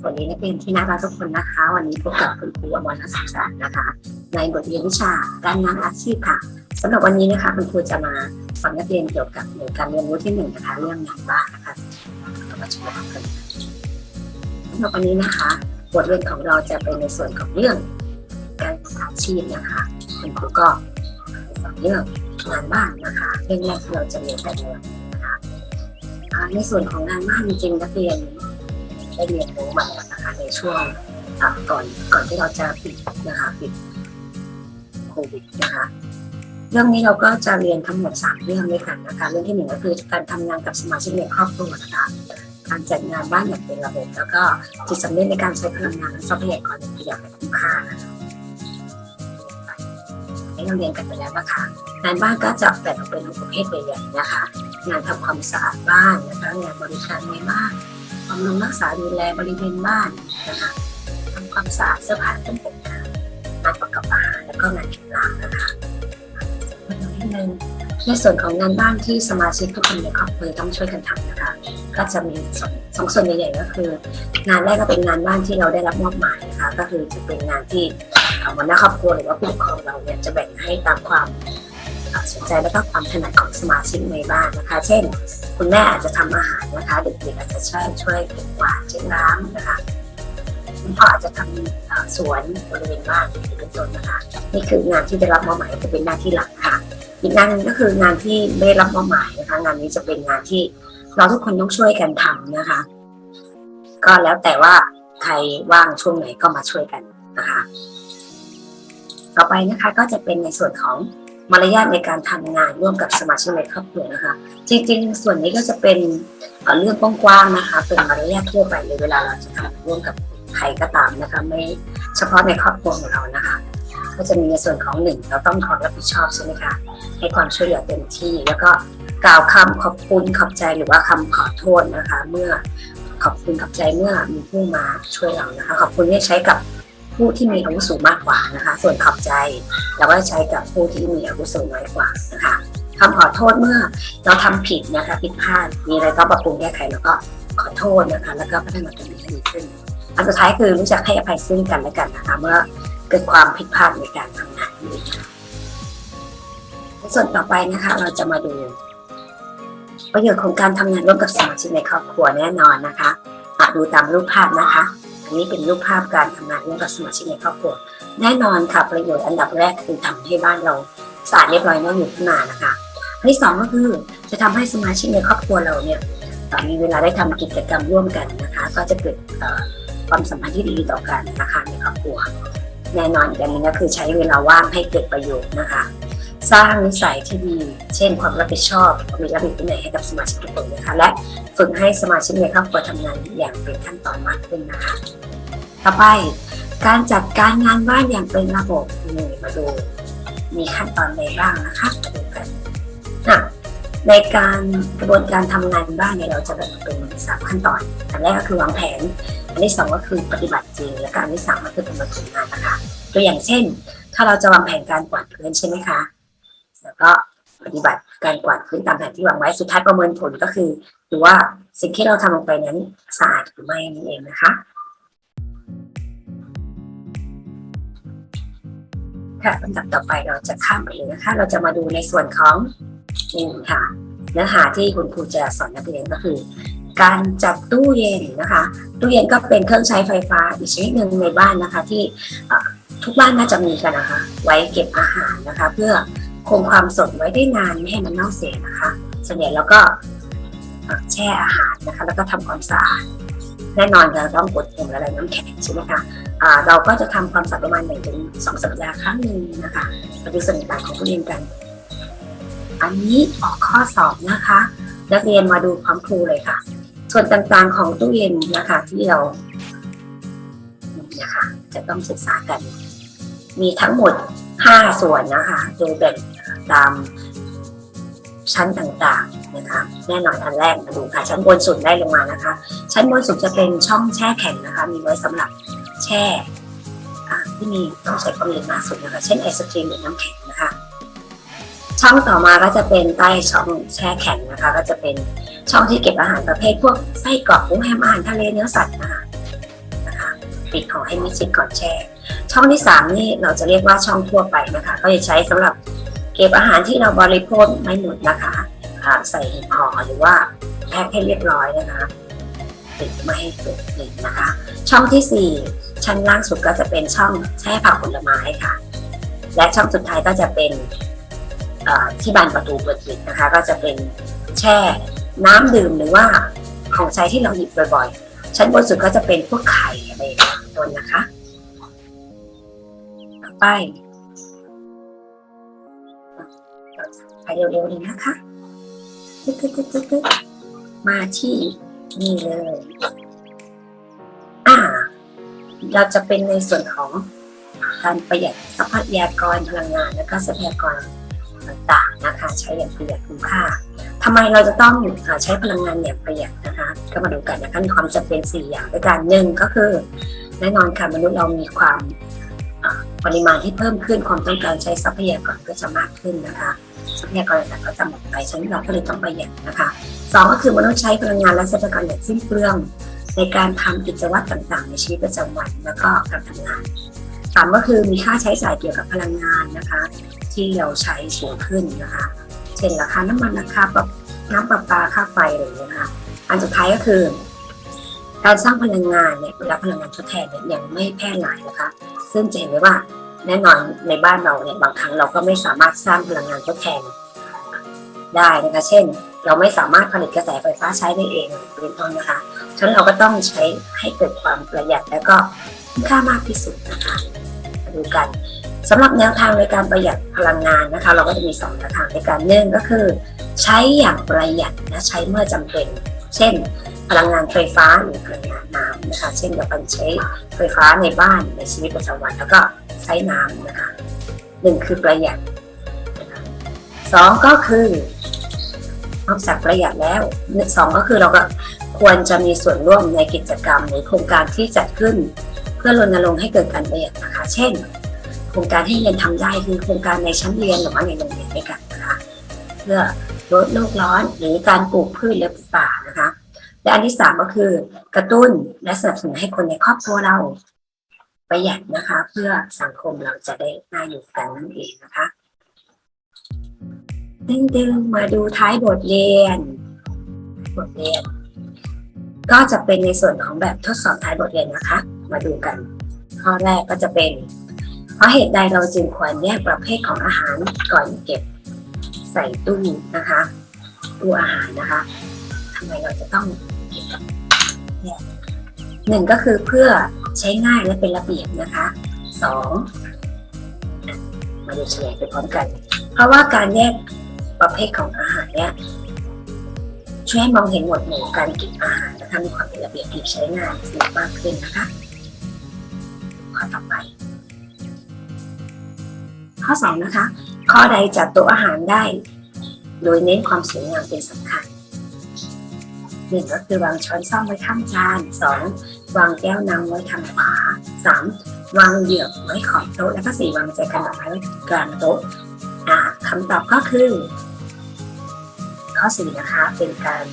สวัสดีนักเรียนที่น่ารักทุกคนนะคะ วันนี้พบกับคุณครูอมรศักดิ์ศารนะคะ ในบทเรียนวิชาการงานอาชีพค่ะสำหรับวันนี้นะคะคุณครูจะมาสอนนักเรียนเกี่ยวกับหน่วยการเรียนรู้ที่หนึ่งนะคะเรื่องงานบ้านนะคะเรามาชมกันสำหรับวันนี้นะคะ บทเรียนของเราจะเป็นในส่วนของเรื่องการงานอาชีพนะคะคุณครูก็สอนเรื่องงานบ้านนะคะเรื่องแรกที่เราจะเรียนกันในวันนี้นะคะในส่วนของงานบ้านจริงนักเรียน ได้เรียนรู้มาแล้วนะคะในช่วงก่อนก่อนที่เราจะปิดนะคะปิดโควิดนะคะเรื่องนี้เราก็จะเรียนทั้งหมดสามเรื่องด้วยกันนะคะเรื่องที่หนึ่งก็คือการทำงานกับสมาชิกในครอบครัวนะคะการจัดงานบ้านอย่างเป็นระบบแล้วก็จิตสำนึกในการใช้พลังงานและทรัพยากรอย่างประหยัดและคุ้มค่านะคะให้เราเรียนกันไปแล้วนะคะงานบ้านก็จะแบ่งออกเป็นประเภทใหญ่ๆนะคะ งานทำความสะอาดบ้านนะคะงานบริการในบ้าน บำรุงรักษาดูแลบริเวณบ้านนะคะทำความสะอาดเสื้อผ้าเครื่องแต่งกายงานประกอบอาหารแล้วก็งานกินล้างนะคะมาดูนิดนึงในส่วนของงานบ้านที่สมาชิกทุกคนในครอบครัวต้องช่วยกันทำนะคะ ก็จะมีสองสองส่วนใหญ่ๆก็คือ งานแรกก็เป็นงานบ้านที่เราได้รับมอบหมายนะคะ ก็คือจะเป็นงานที่หัวหน้าครอบครัวหรือว่าผู้ปกครองเราเนี่ยจะแบ่งให้ตามความ เอ่อสนใจและก็ความถนัดของสมาชิกในบ้านนะคะ เช่น คุณแม่อาจจะทำอาหารนะคะ เด็กๆอาจจะช่วยช่วยเก็บกวาดเช็ดน้ำนะคะคุณพ่ออาจจะทำเอ่อสวนบริเวณบ้านเป็นต้นนะคะนี่คืองานที่ได้รับมอบหมายจะเป็นหน้าที่หลักค่ะ อีกงานนึงก็คืองานที่ไม่รับมอบหมายนะคะ งานนี้จะเป็นงานที่เราทุกคนต้องช่วยกันทำนะคะ ก็แล้วแต่ว่าใครว่างช่วงไหนก็มาช่วยกันนะคะ ต่อไปนะคะก็จะเป็นในส่วนของ มารยาทในการทำงานร่วมกับสมาชิกในครอบครัวนะคะ จริงๆ ส่วนนี้ก็จะเป็นเรื่องกว้างๆนะคะ เป็นมารยาททั่วไปเลยเวลาเราจะทำร่วมกับใครก็ตามนะคะ ไม่เฉพาะในครอบครัวของเรานะคะ ก็จะมีในส่วนของหนึ่งเราต้องความรับผิดชอบใช่ไหมคะให้ความช่วยเหลือเต็มที่ แล้วก็กล่าวคำขอบคุณขอบใจหรือว่าคำขอโทษนะคะ เมื่อขอบคุณขอบใจเมื่อมีผู้มาช่วยเรานะคะ ขอบคุณเนี่ใช้กับ ผู้ที่มีอาวุโสมากกว่านะคะ ส่วนขอบใจเราก็ใช้กับผู้ที่มีอาวุโสน้อยกว่านะคะคำขอโทษเมื่อเราทำผิดนะคะผิดพลาดมีอะไรก็ปรับปรุงแก้ไขแล้วก็ขอโทษนะคะ แล้วก็พัฒนาตัวเองให้ดีขึ้นอันสุดท้ายคือรู้จักให้อภัยซึ่งกันและกันนะคะเมื่อเกิดความผิดพลาดในการทำงานนี้ในส่วนต่อไปนะคะ เราจะมาดู ประโยชน์ของการทำงานร่วมกับสมาชิกในครอบครัวแน่นอนนะคะอะดูตามรูปภาพนะคะ อันนี้เป็นรูปภาพการทำงานร่วมกับสมาชิกในครอบครัว แน่นอนค่ะประโยชน์อันดับแรกคือทำให้บ้านเราสะอาดเรียบร้อยน่าอยู่ขึ้นมานะคะ อันที่สองก็คือจะทำให้สมาชิกในครอบครัวเราเนี่ยเอ่อมีเวลาได้ทำกิจกรรมร่วมกันนะคะ ก็จะเกิดความสัมพันธ์ที่ดีต่อกันนะคะในครอบครัว แน่นอนอีกอันนึงก็คือใช้เวลาว่างให้เกิดประโยชน์นะคะ สร้างนิสัยที่ดี เช่น ความรับผิดชอบมีระเบียบวินัยให้กับสมาชิกทุกคนนะคะ และฝึกให้สมาชิกในครอบครัวทำงานอย่างเป็นขั้นตอนมากขึ้นนะคะ ต่อไปการจัดการงานบ้านอย่างเป็นระบบนี่มาดูมีขั้นตอนใดบ้างนะคะมาดูกันอะในการกระบวนการทำงานบ้านเนี่ยเราจะแบ่งเป็นสามขั้นตอนอันแรกก็คือวางแผน อันที่สองก็คือปฏิบัติจริง และก็อันที่สามก็คือเป็นมาถึงงานนะคะ ตัวอย่างเช่น ถ้าเราจะวางแผนการกวาดพื้นใช่ไหมคะ แล้วก็ปฏิบัติการกวาดพื้นตามแผนที่วางไว้สุดท้ายประเมินผลก็คือดูว่าสิ่งที่เราทำลงไปนั้นสะอาดหรือไม่นั่เองนะคะค่ะลำดับต่อไปเราจะข้ามไปเลยนะคะ เราจะมาดูในส่วนของนี่ค่ะ เนื้อหาที่คุณครูจะสอนนักเรียนก็คือ การจัดตู้เย็นนะคะ ตู้เย็นก็เป็นเครื่องใช้ไฟฟ้าอีกชนิดหนึ่งในบ้านนะคะที่ทุกบ้านน่าจะมีกันนะคะ ไว้เก็บอาหารนะคะ เพื่อ คงความสดไว้ได้นานไม่ให้มันเน่าเสียนะคะ ส่วนใหญ่เราก็แช่อาหารนะคะ แล้วก็ทำความสะอาดแน่นอนเราต้องกดอุ่นอะไรน้ำแข็งใช่ไหมคะเราก็จะทำความสะอาดประมาณหนึ่งถึงสองสัปดาห์ครั้งหนึ่งนะคะมาดูส่วนต่างของผู้เรียนกัน อันนี้ออกข้อสอบนะคะ นักเรียนมาดูพร้อมครูเลยค่ะ ส่วนต่างๆของตู้เย็นนะคะ ที่เรานะคะจะต้องศึกษากัน มีทั้งหมด 5 ส่วนนะคะ โดยแบ่ง ตามชั้นต่างๆนะคะแน่นอนอันแรกมาดูค่ะ ชั้นบนสุดได้ลงมานะคะ ชั้นบนสุดจะเป็นช่องแช่แข็งนะคะ มีไว้สำหรับแช่ที่มีต้องใช้ความเย็นมากสุดนะคะ เช่นไอศครีมหรือน้ำแข็งนะคะ ช่องต่อมาก็จะเป็นใต้ช่องแช่แข็งนะคะ ก็จะเป็นช่องที่เก็บอาหารประเภทพวกไส้กรอกกุ้งแฮมอาหารทะเลเนื้อสัตว์นะคะปิดห่อให้มิดชิดก่อนแช่ ช่องที่สามนี่เราจะเรียกว่าช่องทั่วไปนะคะ ก็จะใช้สำหรับ เก็บอาหารที่เราบริโภคไม่หมดนะคะใส่ห่อหรือว่าแพ็คให้เรียบร้อยนะคะปิดไม่ให้เกิดกลิ่นนะคะ ช่องที่สี่ชั้นล่างสุดก็จะเป็นช่องแช่ผักผลไม้ค่ะ และช่องสุดท้ายก็จะเป็นที่บานประตูเปิดปิดนะคะ ก็จะเป็นแช่น้ำดื่มหรือว่าของใช้ที่เราหยิบบ่อยๆ ชั้นบนสุดก็จะเป็นพวกไข่อะไรอย่างเงี้ยเป็นต้นนะคะ ต่อไป ไปเร็วๆเลยนะคะตึ๊ดตึ๊ดตึ๊ดตึ๊ดตึ๊ดมาที่นี่เลย อ่า เราจะเป็นในส่วนของการประหยัดทรัพยากรพลังงานและก็ทรัพยากรต่างๆนะคะ ใช้อย่างประหยัดคุ้มค่าทำไมเราจะต้องอใช้พลังงานอย่างประหยัดนะคะ ก็มาดูกันนะคะมีความจำเป็นสี่อย่างด้วยกันหนึ่งก็คือแน่นอนค่ะมนุษย์เรามีความปริมาณที่เพิ่มขึ้นความต้องการใช้ทรัพยากรก็จะมากขึ้นนะคะ ทรัพยากรต่างๆก็จะหมดไปฉะนั้นเราก็เลยต้องประหยัดนะคะสองก็คือมนุษย์ใช้พลังงานและทรัพยากรอย่างสิ้นเปลืองในการทำกิจวัตรต่างๆ ในชีวิตประจำวันแล้วก็การทำงานสามก็คือมีค่าใช้จ่ายเกี่ยวกับพลังงานนะคะ ที่เราใช้สูงขึ้นนะคะ เช่นราคาน้ำมันราคาปรับน้ำประปาค่าไฟอะไรอย่างเงี้ยนะคะอันสุดท้ายก็คือ การสร้างพลังงานเนี่ยและพลังงานทดแทนเนี่ยยังไม่แพร่หลายนะคะ ซึ่งจะเห็นได้ว่า แน่นอนในบ้านเราเนี่ยบางครั้งเราก็ไม่สามารถสร้างพลังงานทดแทนได้นะคะ เช่น เราไม่สามารถผลิตกระแสไฟฟ้าใช้ได้เองเป็นต้นนะคะฉะนั้นเราก็ต้องใช้ให้เกิดความประหยัดและก็ค่ามากที่สุดนะคะดูกันสำหรับแนวทางในการประหยัดพลังงานนะคะ เราก็จะมีสองแนวทางในการหนึ่องก็คือ ใช้อย่างประหยัดและใช้เมื่อจำเป็น เช่น พลังงานไฟฟ้าหรือพลังงานน้ำนะคะ เช่นเราไปใช้ไฟฟ้าในบ้านในชีวิตประจำวัน แล้วก็ใช้น้ำนะคะหนึ่งคือประหยัดสองก็คือนอกจากประหยัดแล้วสองก็คือเราก็ควรจะมีส่วนร่วมในกิจกรรมหรือโครงการที่จัดขึ้น เพื่อรณรงค์ให้เกิดการประหยัดนะคะ เช่น โครงการที่เรียนทำได้คือโครงการในชั้นเรียนหรือว่าในโรงเรียนด้วยกันนะคะ เพื่อลดโลกร้อนหรือการปลูกพืชและป่า และอันที่สามก็คือกระตุ้นและสนับสนุนให้คนในครอบครัวเราประหยัดนะคะ เพื่อสังคมเราจะได้น่าอยู่กันนั่นเองนะคะดึงๆมาดูท้ายบทเรียน บทเรียน ก็จะเป็นในส่วนของแบบทดสอบท้ายบทเรียนนะคะ มาดูกัน ข้อแรกก็จะเป็น เพราะเหตุใดเราจึงควรแยกประเภทของอาหารก่อนเก็บใส่ตู้นะคะตู้อาหารนะคะทำไมเราจะต้อง หนึ่งก็คือเพื่อใช้ง่ายและเป็นระเบียบนะคะสองมาดูเฉลยไปพร้อมกัน เพราะว่าการแยกประเภทของอาหารเนี่ยช่วยให้มองเห็นหมวดหมู่การก็บอาหารนะคะมีความเป็นระเบียบหยิบใช้งานสะดวกมากขึ้นนะคะข้อต่อไป ข้อสองนะคะ ข้อใดจัดโต๊ะอาหารได้ โดยเน้นความสวยงามเป็นสำคัญ หนึ่งก็คือวางช้อนซ่อมไว้ข้างจานสองวางแก้วน้ำไว้ทางขวาสามวางเหยือกไว้ขอบโต๊ะแล้วก็สี่วางใจกันดอกไม้ไว้กลางโต๊ะอ่าคำตอบก็คือ ข้อสี่นะคะเป็นการ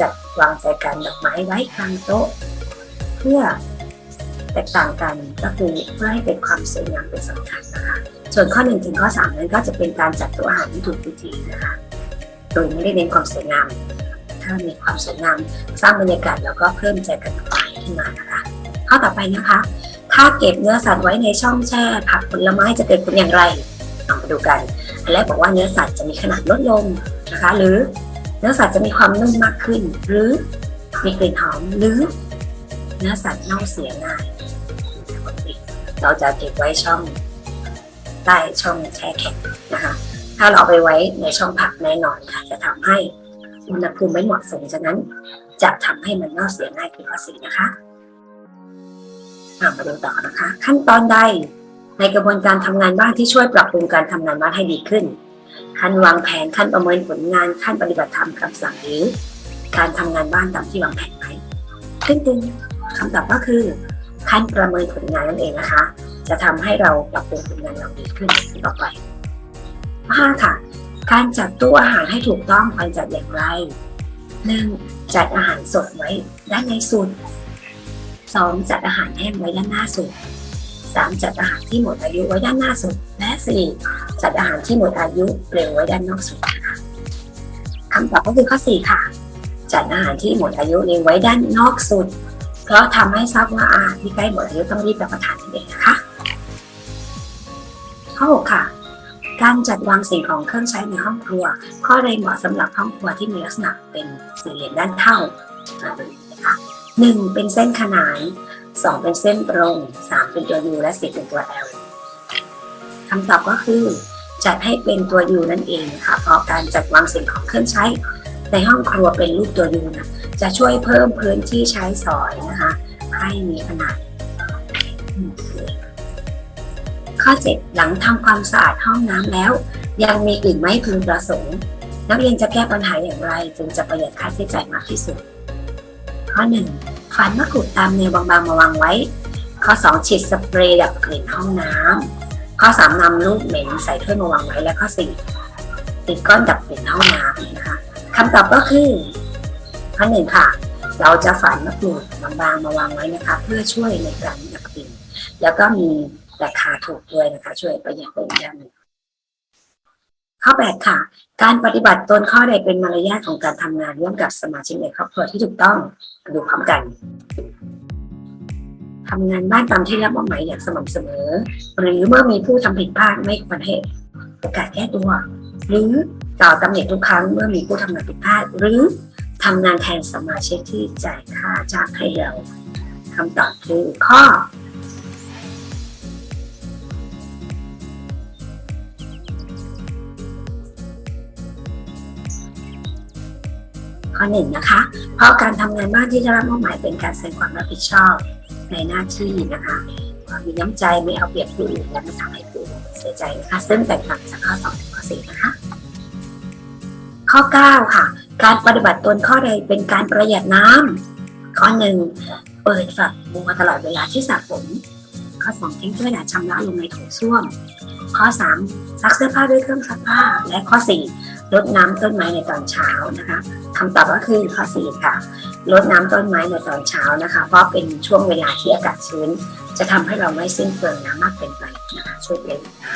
จัดวางใจกันดอกไม้ไว้กลางโต๊ะ เพื่อแตกต่างกันก็คือเพื่อให้เป็นความสวยงามเป็นสำคัญนะคะ ส่วนข้อหนึ่งถึงข้อสามนั้นก็จะเป็นการจัดตัวอาหารที่ถูกวิธีนะคะ โดยไม่ได้เน้นความสวยงาม ถ้ามีความสวยงามสร้างบรรยากาศแล้วก็เพิ่มใจกันไม้ขึ้นมานะคะข้อต่อไปนะคะ ถ้าเก็บเนื้อสัตว์ไว้ในช่องแช่ ผักผลไม้จะเกิดผลอย่างไรเอามาดูกันอันแรกบอกว่าเนื้อสัตว์จะมีขนาดลดลงนะคะ หรือเนื้อสัตว์จะมีความนุ่มมากขึ้น หรือมีกลิ่นหอมหรือเนื้อสัตว์เน่าเสียง่ายเราจะเก็บไว้ช่องใต้ช่องแช่แข็งนะคะ ถ้าเราเอาไปไว้ในช่องผักแน่นอนค่ะ จะทำให้ อุณหภูมิไม่เหมาะสมฉะนั้น จะทำให้มันเน่าเสียง่ายคือข้อสี่นะคะอะมาดูต่อนะคะ ขั้นตอนใดในกระบวนการทำงานบ้านที่ช่วยปรับปรุงการทำงานบ้านให้ดีขึ้นขั้นวางแผนขั้นประเมินผลงานขั้นปฏิบัติธรรมคำสั่งหรือการทำงานบ้านตามที่วางแผนไว้ขึ้นตึงคำตอบก็คือขั้นประเมินผลงานนั่นเองนะคะ จะทำให้เราปรับปรุงผลงานเราดีขึ้นต่อไปห้าค่ะ การจัดตู้อาหารให้ถูกต้องควรจัดอย่างไรหนึ่งจัดอาหารสดไว้ด้านในสุดสองจัดอาหารแห้งไว้ด้านหน้าสุดสามจัดอาหารที่หมดอายุไว้ด้านหน้าสุด และสี่จัดอาหารที่หมดอายุเร็วไว้ด้านนอกสุดนะคะคำตอบก็คือข้อสี่ค่ะ จัดอาหารที่หมดอายุเร็วไว้ด้านนอกสุด เพราะทำให้ทราบว่าอาหารที่ใกล้หมดอายุต้องรีบรับประทานนั่นเองนะคะข้อหกค่ะ การจัดวางสิ่งของเครื่องใช้ในห้องครัว ข้อใดเหมาะสำหรับห้องครัวที่มีลักษณะเป็นสี่เหลี่ยมด้านเท่านะคะหนึ่งเป็นเส้นขนานสองเป็นเส้นตรงสามเป็นตัว U และสี่เป็นตัว L คำตอบก็คือ จัดให้เป็นตัว U นั่นเองค่ะเพราะการจัดวางสิ่งของเครื่องใช้ในห้องครัวเป็นรูปตัว U นะจะช่วยเพิ่มพื้นที่ใช้สอยนะคะ ให้มีขนาด ข้อ 7 หลังทำความสะอาดห้องน้ำแล้ว ยังมีกลิ่นไม่พึงประสงค์ นักเรียนจะแก้ปัญหาอย่างไรจึงจะประหยัดค่าใช้จ่ายมากที่สุด ข้อ1ฝันมะกรูดตามแนวบางๆมาวางไว้ ข้อ 2 ฉีดสเปรย์ดับกลิ่นห้องน้ำข้อ 3 นำลูกเหม็นใส่ถ้วยมาวางไว้และข้อ 4 ติดก้อนดับกลิ่นห้องน้ำนะคะคำตอบก็คือข้อหนึ่งค่ะ เราจะฝันมะกรูดบางๆมาวางไว้นะคะ เพื่อช่วยในการดับกลิ่นแล้วก็มี ราคาถูกด้วยนะคะ ช่วยประหยัดไปอีกอย่างหนึ่งข้อแปดค่ะ การปฏิบัติตนข้อใดเป็นมารยาทของการทำงานร่วมกับสมาชิกในครอบครัวที่ถูกต้องดูพร้อมกันทำงานบ้านตามที่รับมอบหมายอย่างสม่ำเสมอ หรือเมื่อมีผู้ทำผิดพลาดไม่ควรให้โอกาสแก้ตัว หรือกล่าวตำหนิทุกครั้งเมื่อมีผู้ทำงานผิดพลาด หรือทำงานแทนสมาชิกที่จ่ายค่าจ้างให้เราคำตอบคือข้อ ข้อหนึ่งนะคะ เพราะการทำงานบ้านที่ได้รับมอบหมายเป็นการแสดงความรับผิดชอบในหน้าที่นะคะความมีน้ำใจไม่เอาเปรียบผู้อื่นและไม่ทำให้ผู้อื่นเสียใจนะคะซึ่งแตกต่างจากข้อสองถึงข้อสี่นะคะ ข้อ9ค่ะ การปฏิบัติตนข้อใดเป็นการประหยัดน้ำข้อหนึ่งเปิดฝักบัวตลอดเวลาที่สระผมข้อสองทิ้งถ้วยด่าชำระลงในโถส้วมข้อสามซักเสื้อผ้าด้วยเครื่องซักผ้า และข้อสี่ รดน้ำต้นไม้ในตอนเช้านะคะคำตอบก็คือข้อสี่ค่ะรดน้ำต้นไม้ในตอนเช้านะคะ เพราะเป็นช่วงเวลาที่อากาศชื้น จะทำให้เราไม่สิ้นเปลืองน้ำมากเกินไปนะคะช่วยประหยัดน้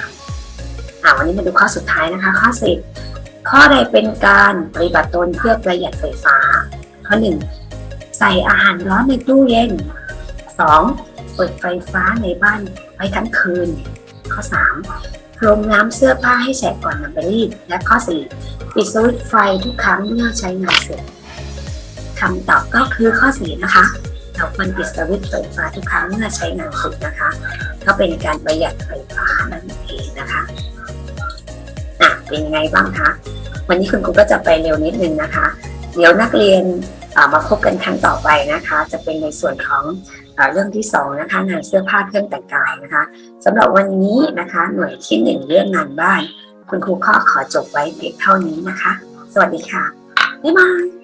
ำอ่าวันนี้มาดูข้อสุดท้ายนะคะ ข้อสิบข้อใดเป็นการปฏิบัติตนเพื่อประหยัดไฟฟ้า ข้อหนึ่งใส่อาหารร้อนในตู้เย็นสองเปิดไฟฟ้าในบ้านไว้ทั้งคืน ข้อสาม พรมน้ำเสื้อผ้าให้แฉะก่อนนำไปรีด และข้อสี่ปิดสวิตช์ไฟทุกครั้งเมื่อใช้งานเสร็จคำตอบก็คือข้อสี่นะคะ เราควรปิดสวิตช์ไฟฟ้าทุกครั้งเมื่อใช้งานเสร็จนะคะ ก็เป็นการประหยัดไฟฟ้านั่นเองนะคะอะเป็นยังไงบ้างคะวันนี้คุณครูก็จะไปเร็วนิดนึงนะคะ เดี๋ยวนักเรียน มาพบกันครั้งต่อไปนะคะ จะเป็นในส่วนของเอเรื่องที่สองนะคะงานเสื้อผ้าเครื่องแต่งกายนะคะ สำหรับวันนี้นะคะ หน่วยที่หนึ่งเรื่องงานบ้าน คุณครูข้อขอจบไว้เพียงเท่านี้นะคะ สวัสดีค่ะบ๊ายบาย